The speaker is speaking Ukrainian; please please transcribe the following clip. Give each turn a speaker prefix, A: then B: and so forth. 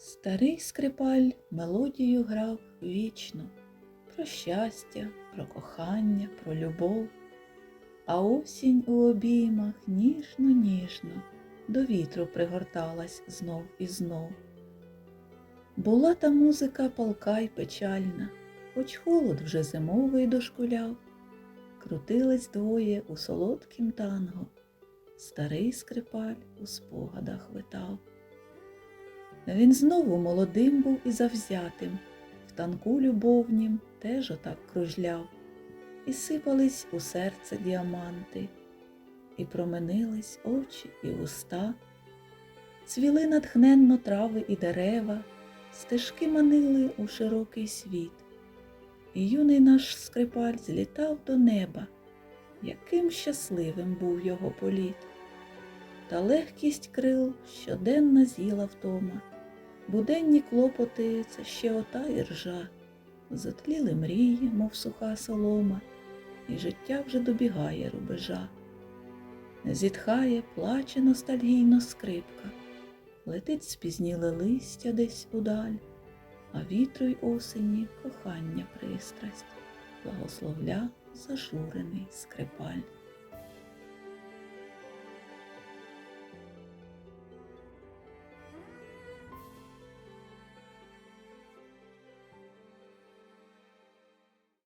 A: Старий скрипаль мелодію грав вічно про щастя, про кохання, про любов, а осінь у обіймах ніжно, ніжно до вітру пригорталась знов і знов. Була та музика палка й печальна, хоч холод вже зимовий дошкуляв, крутились двоє у солодкім танго, старий скрипаль у спогадах витав. Він знову молодим був і завзятим, в танку любовнім теж отак кружляв, і сипались у серце діаманти, і променились очі і уста, цвіли натхненно трави і дерева, стежки манили у широкий світ, і юний наш скрипаль злітав до неба, яким щасливим був його політ. Та легкість крил щоденна з'їла втома, буденні клопоти це ще ота іржа, затліли мрії, мов суха солома, і життя вже добігає рубежа. Зітхає, плаче ностальгійно скрипка, летить спізніле листя десь удаль, а вітру й осені кохання пристрасть, благословля зажурений скрипаль.